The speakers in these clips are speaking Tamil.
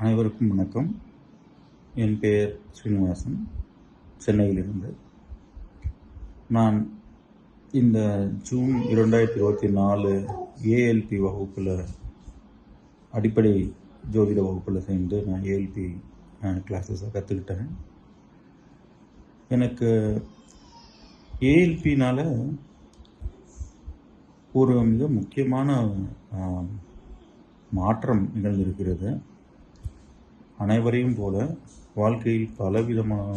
அனைவருக்கும் வணக்கம். என் பெயர் ஸ்ரீனிவாசன் சென்னையிலிருந்து. நான் இந்த ஜூன் இரண்டாயிரத்தி இருபத்தி நாலு ஏஎல்பி வகுப்பில் அடிப்படை ஜோதிட வகுப்பில் சேர்ந்து நான் ஏஎல்பி கிளாஸஸை கற்றுக்கிட்டேன் எனக்கு ஏஎல்பினால் ஒரு மிக முக்கியமான மாற்றம் நிகழ்ந்திருக்கிறது. அனைவரையும் போல வாழ்க்கையில் பலவிதமான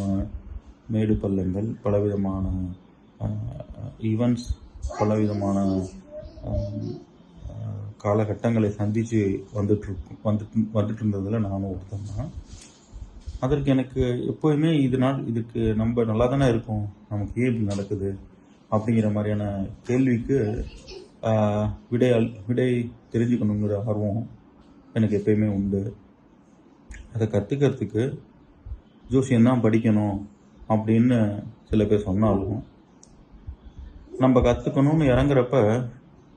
மேடு பள்ளங்கள் பலவிதமான ஈவெண்ட்ஸ் பலவிதமான காலகட்டங்களை சந்தித்து வந்துட்டு வந்துட்டு வந்துட்டு இருந்ததில் நானும் ஒருத்தன் தான். அதற்கு எனக்கு எப்போயுமே இது நாள் இதுக்கு நம்ம நல்லா தானே இருக்கோம் நமக்கு ஏன் இப்படி நடக்குது அப்படிங்கிற மாதிரியான கேள்விக்கு விடை அல்- விடை தெரிஞ்சுக்கணுங்கிற ஆர்வம் எனக்கு எப்பயுமே உண்டு. அதை கற்றுக்கிறதுக்கு ஜோசியம் தான் படிக்கணும் அப்படின்னு சில பேர் சொன்னாலும் நம்ம கற்றுக்கணும்னு இறங்குறப்ப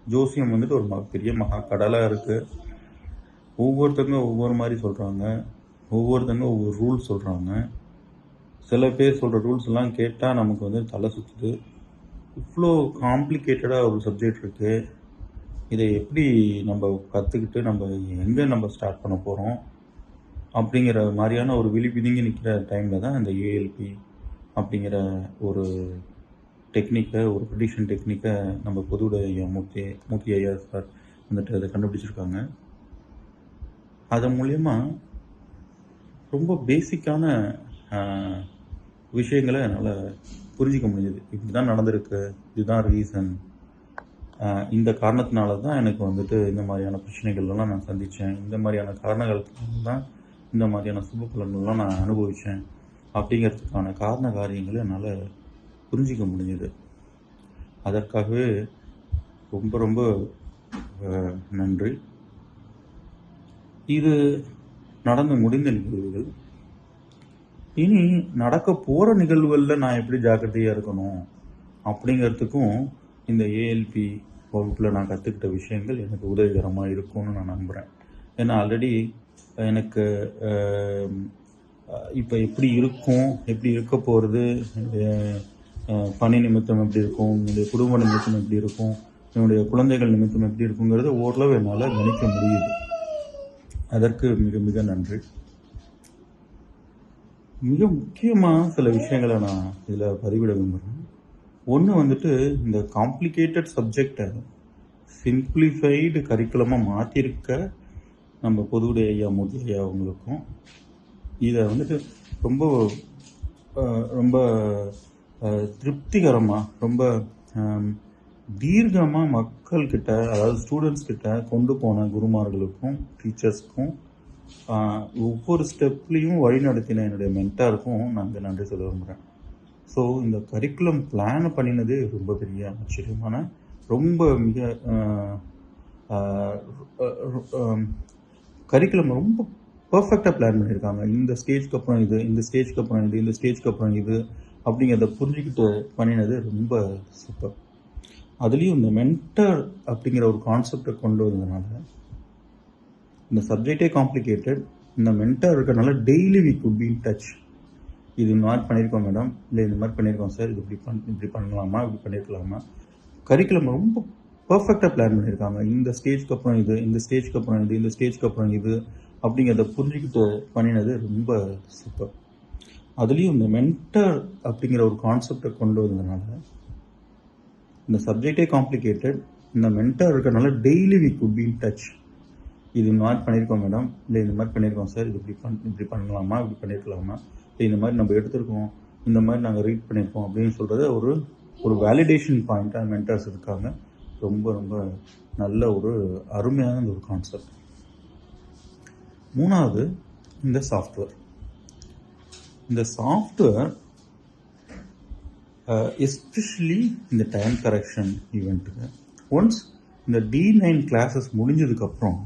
ஜோசியம் வந்துட்டு ஒரு பெரிய மகா கடலாக இருக்குது ஒவ்வொருத்தங்க ஒவ்வொரு மாதிரி சொல்கிறாங்க ஒவ்வொருத்தங்க ஒவ்வொரு ரூல்ஸ் சொல்கிறாங்க சில பேர் சொல்கிற ரூல்ஸ் எல்லாம் கேட்டால் நமக்கு வந்து தலை சுற்றுது இவ்வளோ காம்ப்ளிகேட்டடாக ஒரு சப்ஜெக்ட் இருக்குது இதை எப்படி நம்ம கற்றுக்கிட்டு நம்ம எங்கே நம்ம ஸ்டார்ட் பண்ண போகிறோம் அப்படிங்கிற மாதிரியான ஒரு விழி பிதுங்கி நிற்கிற டைமில் தான் இந்த ஏஎல்பி அப்படிங்கிற ஒரு டெக்னிக்கை ஒரு ப்ரிடிஷன் டெக்னிக்கை நம்ம பொதுவுடைய ஐயா மூர்த்தி மூர்த்தி ஐயா சார் வந்துட்டு அதை கண்டுபிடிச்சிருக்காங்க. அதன் மூலயமா ரொம்ப பேசிக்கான விஷயங்களை என்னால் புரிஞ்சிக்க முடிஞ்சது. இப்படி தான் நடந்திருக்கு இதுதான் ரீசன் இந்த காரணத்தினால தான் எனக்கு வந்துட்டு இந்த மாதிரியான பிரச்சனைகள்லாம் நான் சந்தித்தேன் இந்த மாதிரியான காரணங்கள் தான் இந்த மாதிரியான சுப பலன்கள்லாம் நான் அனுபவித்தேன் அப்படிங்கிறதுக்கான காரண காரியங்களை என்னால் புரிஞ்சிக்க முடிஞ்சுது. அதற்காகவே ரொம்ப ரொம்ப நன்றி. இது நடந்து முடிந்த நிகழ்வுகள். இனி நடக்க போகிற நிகழ்வுகளில் நான் எப்படி ஜாக்கிரதையாக இருக்கணும்? அப்படிங்கிறதுக்கும் இந்த ஏஎல்பி வகுப்பில் நான் கற்றுக்கிட்ட விஷயங்கள் எனக்கு உதவிகரமாக இருக்கும்னு நான் நம்புகிறேன் ஏன்னா ஆல்ரெடி எனக்கு இப்போ எப்படி இருக்கும் எப்படி இருக்க போகிறது என்னுடைய, பணி நிமித்தம் எப்படி இருக்கும் என்னுடைய குடும்ப நிமித்தம் எப்படி இருக்கும் என்னுடைய குழந்தைகள் நிமித்தம் எப்படி இருக்குங்கிறத ஓரளவு என்னால் கணிக்க முடியுது. அதற்கு மிக மிக நன்றி. மிக முக்கியமாக சில விஷயங்களை நான் இதில் பதிவிட விரும்புகிறேன் ஒன்று வந்துட்டு இந்த காம்ப்ளிகேட்டட் சப்ஜெக்டை சிம்பிளிஃபைடு கரிக்குலமாக மாற்றிருக்க நம்ம பொதுவுடைய ஐயா மூர்த்தி ஐயா அவங்களுக்கும். இதை வந்துட்டு ரொம்ப ரொம்ப திருப்திகரமாக ரொம்ப தீர்க்கமாக மக்கள்கிட்ட அதாவது ஸ்டூடெண்ட்ஸ் கிட்ட கொண்டு போன குருமார்களுக்கும் டீச்சர்ஸ்க்கும் ஒவ்வொரு ஸ்டெப்லேயும் வழி நடத்தின என்னுடைய மென்டாருக்கும் நான் நன்றி சொல்ல விரும்புகிறேன் ஸோ இந்த கரிக்குலம் பிளான் பண்ணினது ரொம்ப பெரிய ஆச்சரியமான ரொம்ப மிக கரிக்குலம் ரொம்ப பர்ஃபெக்டாக பிளான் பண்ணியிருக்காங்க. இந்த ஸ்டேஜ்க்கு அப்புறம் இது இந்த ஸ்டேஜ்க்கு அப்புறம் இது இந்த ஸ்டேஜ்க்கு அப்புறம் இது அப்படிங்கிறத புரிஞ்சுக்கிட்டு பண்ணினது ரொம்ப சூப்பர் அதுலேயும் இந்த மென்டர் அப்படிங்கிற ஒரு கான்செப்டை கொண்டு வந்ததுனால இந்த சப்ஜெக்டே காம்ப்ளிகேட்டட் இந்த மென்டர் இருக்கிறனால daily we could be in touch இது இந்த மாதிரி பண்ணியிருக்கோம் மேடம் இல்லை இந்த மாதிரி பண்ணியிருக்கோம் சார் இது இப்படி பண் இப்படி பண்ணலாமா? இப்படி பண்ணியிருக்கலாமா? கரிக்குலம் ரொம்ப பர்ஃபெக்டாக பிளான் பண்ணியிருக்காங்க இந்த ஸ்டேஜ்க்கு அப்புறம் இது இந்த ஸ்டேஜ்க்கு அப்புறம் இது இந்த ஸ்டேஜ்க்கு அப்புறம் இது அப்படிங்கிறத புரிஞ்சுக்கிட்டு பண்ணினது ரொம்ப சூப்பர் அதுலேயும் இந்த மென்டர் அப்படிங்கிற ஒரு கான்செப்டை கொண்டு வந்ததுனால இந்த சப்ஜெக்டே காம்ப்ளிகேட்டட் இந்த மென்டர் இருக்கிறனால daily we could be in touch இது இந்த மாதிரி பண்ணியிருக்கோம் மேடம் இல்லை இந்த மாதிரி பண்ணியிருக்கோம் சார் இது இப்படி பண் இப்படி பண்ணலாமா? இப்படி பண்ணியிருக்கலாமா இல்லை இந்த மாதிரி நம்ம எடுத்திருக்கோம். இந்த மாதிரி நாங்கள் ரீட் பண்ணியிருக்கோம் அப்படின்னு சொல்கிறது ஒரு ஒரு வேலிடேஷன் பாயிண்ட்டாக மென்டர்ஸ் இருக்காங்க. ரொம்ப ரொம்ப நல்ல ஒரு அருமையான ஒரு கான்செப்ட் மூணாவது இந்த சாஃப்ட்வேர் இந்த சாஃப்ட்வேர் எஸ்பெஷலி இந்த டைம் கரெக்ஷன் ஈவெண்ட்டுக்கு ஒன்ஸ் இந்த டி நைன் கிளாஸஸ் முடிஞ்சதுக்கப்புறம்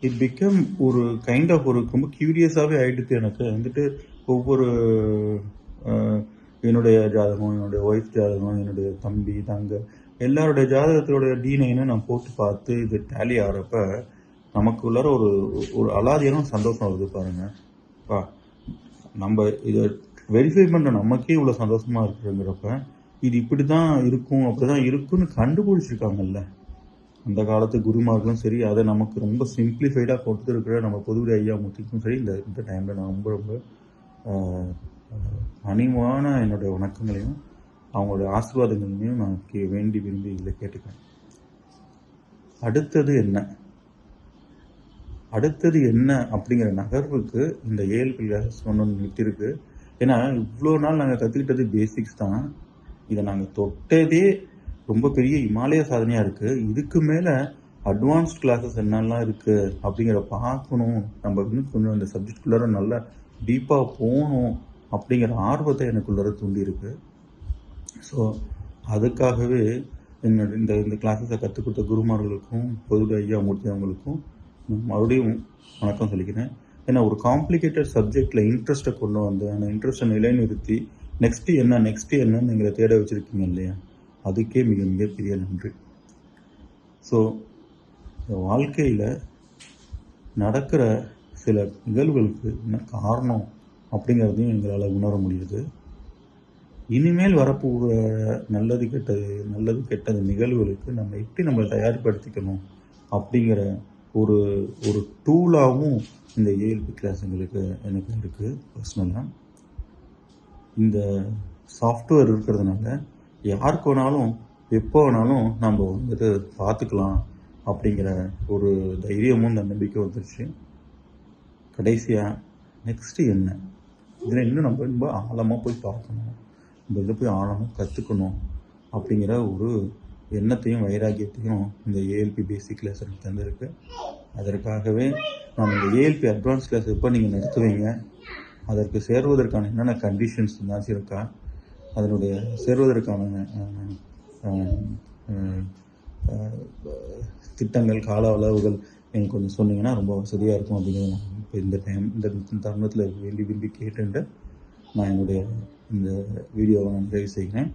இட் பிகம் ஒரு கைண்ட் ஆஃப் ஒரு ரொம்ப க்யூரியஸாகவே ஆகிடுது எனக்கு. வந்துட்டு ஒவ்வொரு என்னுடைய ஜாதகம் என்னுடைய ஒய்ஃப் ஜாதகம் என்னுடைய தம்பி தங்க எல்லாருடைய ஜாதகத்தோடைய டி நான் போட்டு பார்த்து இது டேலி ஆகிறப்ப நமக்குள்ளார ஒரு ஒரு அலாதியான சந்தோஷம் வருது பாருங்க. வா நம்ம இதை வெரிஃபை பண்ணுற நமக்கே இவ்வளோ சந்தோஷமாக இருக்குங்கிறப்ப இது இப்படி தான் இருக்கும் அப்படி தான் இருக்குன்னு கண்டுபிடிச்சிருக்காங்கல்ல. அந்த காலத்து குருமார்களும் சரி அதை நமக்கு ரொம்ப சிம்பிளிஃபைடாக கொடுத்துருக்கிற நம்ம பொதுவுடைய ஐயா முத்திக்கும் சரி இந்த இந்த டைமில் நான் ரொம்ப ரொம்ப ஆஹ், என்னுடைய வணக்கங்களையும் அவங்களுடைய ஆசீர்வாதங்களையும் நான் கே வேண்டி விரும்பி இதில் கேட்டுக்கிறேன். அடுத்தது என்ன? அடுத்தது என்ன அப்படிங்கிற நகர்வுக்கு இந்த ஏழு கிளாஸஸ் ஒன்று நிறுத்திருக்கு ஏன்னா இவ்வளோ நாள் நாங்கள் கற்றுக்கிட்டது பேசிக்ஸ் தான். இதை நாங்கள் தொட்டதே ரொம்ப பெரிய இமாலய சாதனையாக இருக்குது இதுக்கு மேலே அட்வான்ஸ்ட் கிளாஸஸ் என்னெல்லாம் இருக்குது அப்படிங்கிற பார்க்கணும். நம்ம இன்னும் கொஞ்சம் இந்த சப்ஜெக்ட்குள்ளார நல்லா டீப்பாக போகணும் அப்படிங்கிற ஆர்வத்தை எனக்குள்ளார தூண்டியிருக்கு. ஸோ அதுக்காகவே என்னோட இந்த இந்த கிளாஸஸை கற்றுக் கொடுத்த குருமார்களுக்கும் பொது ஐயா முடித்தவங்களுக்கும் நான் மறுபடியும் வணக்கம் சொல்லிக்கிறேன். ஏன்னா ஒரு காம்ப்ளிகேட்டட் சப்ஜெக்டில் இன்ட்ரெஸ்ட்டை கொண்டு வந்து அந்த இன்ட்ரெஸ்ட்டை நிலைநிறுத்தி நெக்ஸ்ட்டு என்ன நெக்ஸ்ட்டு என்னன்னு எங்களை தேட வச்சுருக்கீங்க இல்லையா? அதுக்கே மிக மிகப்பெரிய நன்றி. ஸோ வாழ்க்கையில் நடக்கிற சில நிகழ்வுகளுக்கு என்ன காரணம் அப்படிங்கிறதையும் எங்களால் உணர முடியுது. இனிமேல் வரப்போகிற நல்லது கெட்டது நல்லது கெட்டது நிகழ்வுகளுக்கு நம்ம எப்படி நம்மளை தயார்படுத்திக்கணும் அப்படிங்கிற ஒரு ஒரு டூலாகவும் இந்த ஏஎல்பி கிளாஸுங்களுக்கு எனக்கு இருக்குது பர்சனலாக இந்த சாஃப்ட்வேர் இருக்கிறதுனால யாருக்கு வேணாலும் எப்போ வேணாலும் நம்ம வந்துட்டு பார்த்துக்கலாம் அப்படிங்கிற ஒரு தைரியமும் இந்த நம்பிக்கை வந்துருச்சு. கடைசியாக நெக்ஸ்ட்டு என்ன? இதில் இன்னும் நம்ம ரொம்ப ஆழமாக போய் பார்க்கணும். நம்ம இதில் போய் ஆழமாக கற்றுக்கணும் அப்படிங்கிற ஒரு எண்ணத்தையும் வைராக்கியத்தையும் இந்த ஏஎல்பி பேசிக் கிளாஸ் எனக்கு தந்திருக்கு. அதற்காகவே நான் இந்த ஏஎல்பி அட்வான்ஸ் கிளாஸ் எப்போ நீங்கள் நடத்துவீங்க அதற்கு சேர்வதற்கான என்னென்ன கண்டிஷன்ஸ் இருந்தாச்சும் இருக்கா அதனுடைய சேர்வதற்கான திட்டங்கள் கால அளவுகள் எனக்கு கொஞ்சம் சொன்னீங்கன்னா ரொம்ப வசதியாக இருக்கும் அப்படிங்கிறத நான் இப்போ இந்த டைம் இந்த தருணத்தில் வேண்டி விரும்பி கேட்டுட்டு நான் என்னுடைய இந்த வீடியோவை நான் நிறைவு செய்கிறேன்.